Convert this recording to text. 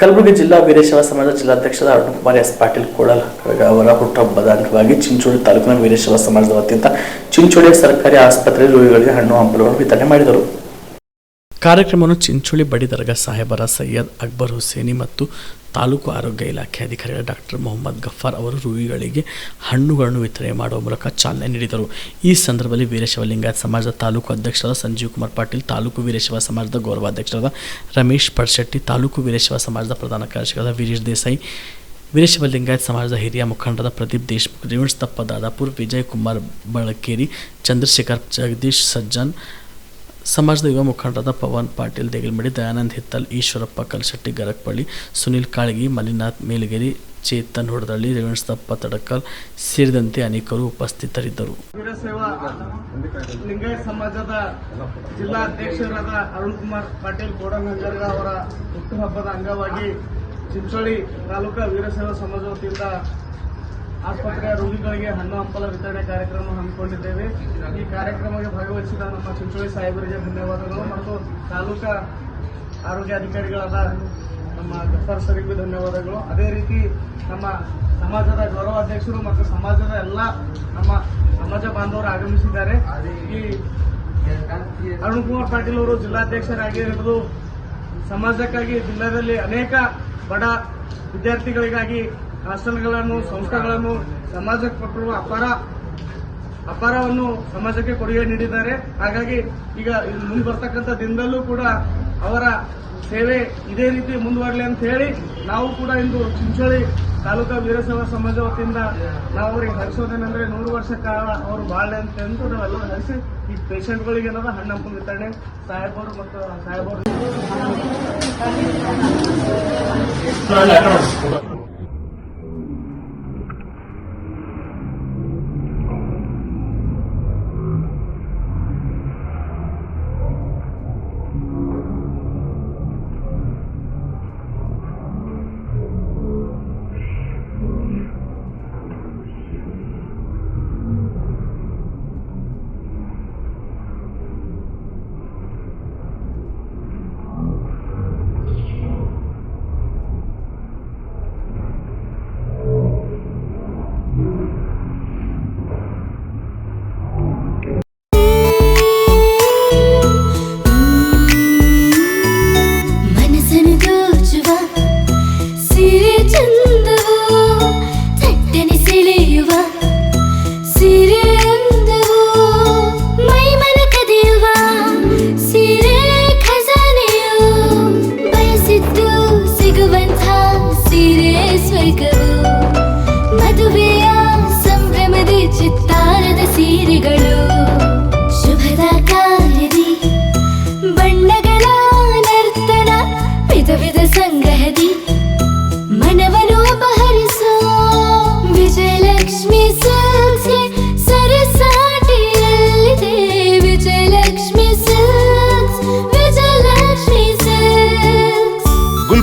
ಕಲಬುರಗಿ ಜಿಲ್ಲಾ ವೀರಶೈವ ಸಮಾಜ ಅರುಣ್ ಕುಮಾರ್ ಎಸ್ ಪಾಟೀಲ್ ಕೋಳಲ್ ಅವರ ಹುಟ್ಟುಹಬ್ಬದ ಅಂಗವಾಗಿ ಚಿಂಚೋಳಿ ತಾಲೂಕಿನ ವೀರಶೈವ ಸಮಾಜದ ವತಿಯಿಂದ ಚಿಂಚೋಳಿಯ ಸರ್ಕಾರಿ ಆಸ್ಪತ್ರೆಯಲ್ಲಿ ರೋಗಿಗಳಿಗೆ ಹಣ್ಣು ಹಂಪಲುಗಳನ್ನು ವಿತರಣೆ ಮಾಡಿದರು. ಕಾರ್ಯಕ್ರಮವನ್ನು ಚಿಂಚೋಳಿ ಬಡಿ ದರ್ಗಾ ಸಾಹೇಬರ ಸೈಯದ್ ಅಕ್ಬರ್ ಹುಸೇನಿ ಮತ್ತು ತಾಲೂಕು ಆರೋಗ್ಯ ಇಲಾಖೆ ಅಧಿಕಾರಿಗಳ ಡಾಕ್ಟರ್ ಮೊಹಮ್ಮದ್ ಗಫಾರ್ ಅವರು ರೋಗಿಗಳಿಗೆ ಹಣ್ಣುಗಳನ್ನು ವಿತರಣೆ ಮಾಡುವ ಮೂಲಕ ಚಾಲನೆ ನೀಡಿದರು. ಈ ಸಂದರ್ಭದಲ್ಲಿ ವೀರಶೈವ ಲಿಂಗಾಯತ್ ಸಮಾಜದ ತಾಲೂಕು ಅಧ್ಯಕ್ಷರಾದ ಸಂಜೀವ್ ಕುಮಾರ್ ಪಾಟೀಲ್, ತಾಲೂಕು ವೀರಶೈವ ಸಮಾಜದ ಗೌರವಾಧ್ಯಕ್ಷರಾದ ರಮೇಶ್ ಪಡ್ಶೆಟ್ಟಿ, ತಾಲೂಕು ವೀರಶೈವ ಸಮಾಜದ ಪ್ರಧಾನ ಕಾರ್ಯದರ್ಶಿಗಳಾದ ವೀರೇಶ್ ದೇಸಾಯಿ ವೀರಶೈವ ಲಿಂಗಾಯತ್ ಸಮಾಜದ ಹಿರಿಯ ಮುಖಂಡರಾದ ಪ್ರದೀಪ್ ದೇಶ್ಮುಖ್ ರೇವಣ್ ತಪ್ಪ ದಾದಾಪುರ್ ವಿಜಯ್ ಕುಮಾರ್ ಬಳಕೇರಿ, ಚಂದ್ರಶೇಖರ್ ಜಗದೀಶ್ ಸಜ್ಜನ್ ಸಮಾಜದ ಯುವ ಮುಖಂಡರಾದ ಪವನ್ ಪಾಟೀಲ್, ದೇಗಲ್ಮಡಿ, ದಯಾನಂದ್ ಹಿತ್ತಲ್, ಈಶ್ವರಪ್ಪ, ಕಲ್ಶೆಟ್ಟಿ, ಗರಕ್ಪಳ್ಳಿ, ಸುನಿಲ್ ಕಾಳಗಿ, ಮಲ್ಲಿನಾಥ್, ಮೇಲಗಿರಿ, ಚೇತನ್ ಹೊಡೆದಳ್ಳಿ ರೇವಣಸ್ತಪ್ಪ ತಡಕಲ್ ಸೇರಿದಂತೆ ಅನೇಕರು ಉಪಸ್ಥಿತರಿದ್ದರು. ಲಿಂಗಾಯತ್ ಸಮಾಜದ ಜಿಲ್ಲಾ ಅಧ್ಯಕ್ಷರಾದ ಅರುಣ್ ಕುಮಾರ್ ಪಾಟೀಲ್ ಕೋಡಂಗರ್ಗ ಅವರ ಹುಟ್ಟುಹಬ್ಬದ ಅಂಗವಾಗಿ ಚಿಂಚೋಳಿ ತಾಲೂಕಾ ವೀರಶೈವ ಸಮಾಜ ವತಿಯಿಂದ ಆಸ್ಪತ್ರೆಯ ರೋಗಿಗಳಿಗೆ ಹಣ್ಣು ಹಂಪಲ ವಿತರಣೆ ಕಾರ್ಯಕ್ರಮ ಹಮ್ಮಿಕೊಂಡಿದ್ದೇವೆ. ಈ ಕಾರ್ಯಕ್ರಮಕ್ಕೆ ಭಾಗವಹಿಸಿದ ನಮ್ಮ ಚಿಂಚೋಳಿ ಸಾಹೇಬರಿಗೆ ಧನ್ಯವಾದಗಳು ಮತ್ತು ತಾಲೂಕಾ ಆರೋಗ್ಯ ಅಧಿಕಾರಿಗಳಾದ ನಮ್ಮ ಗಫರ್ ಸರಿಗೂ ಧನ್ಯವಾದಗಳು. ಅದೇ ರೀತಿ ನಮ್ಮ ಸಮಾಜದ ಗೌರವಾಧ್ಯಕ್ಷರು ಮತ್ತು ಸಮಾಜದ ಎಲ್ಲ ನಮ್ಮ ಸಮಾಜ ಬಾಂಧವರು ಆಗಮಿಸಿದ್ದಾರೆ. ಈ ಅರುಣ್ ಕುಮಾರ್ ಪಾಟೀಲ್ ಅವರು ಜಿಲ್ಲಾಧ್ಯಕ್ಷರಾಗಿ ಹಿಡಿದು ಸಮಾಜಕ್ಕಾಗಿ ಜಿಲ್ಲಾದಲ್ಲಿ ಅನೇಕ ಬಡ ವಿದ್ಯಾರ್ಥಿಗಳಿಗಾಗಿ ಹಾಸ್ಟೆಲ್ಗಳನ್ನು ಸಂಸ್ಥೆಗಳನ್ನು, ಸಮಾಜಕ್ಕೆ ಕೊಟ್ಟಿರುವ ಅಪಾರ ಅಪಾರವನ್ನು ಸಮಾಜಕ್ಕೆ ಕೊಡುಗೆ ನೀಡಿದ್ದಾರೆ. ಹಾಗಾಗಿ ಈಗ ಮುಂದೆ ಬರ್ತಕ್ಕಂಥ ದಿನದಲ್ಲೂ ಕೂಡ ಅವರ ಸೇವೆ ಇದೇ ರೀತಿ ಮುಂದುವರಲಿ ಅಂತ ಹೇಳಿ ನಾವು ಕೂಡ ಇಂದು ಚಿಂಚೋಳಿ ತಾಲೂಕಾ ವೀರಸೇವಾ ಸಮಾಜ ವತಿಯಿಂದ ನಾವು ಅವ್ರಿಗೆ ಹರಿಸೋದೇನೆಂದ್ರೆ ನೂರು ವರ್ಷ ಕಾಲ ಅವರು ಬಾಳೆ ಅಂತ ಅಂದು ನಾವೆಲ್ಲರೂ ಹರಿಸಿ ಈ ಪೇಷಂಟ್ಗಳಿಗೆ ಏನದ ಹಣ್ಣು ವಿತರಣೆ ಸಾಹೇಬರು ಮತ್ತು ಸಾಹೇಬರು.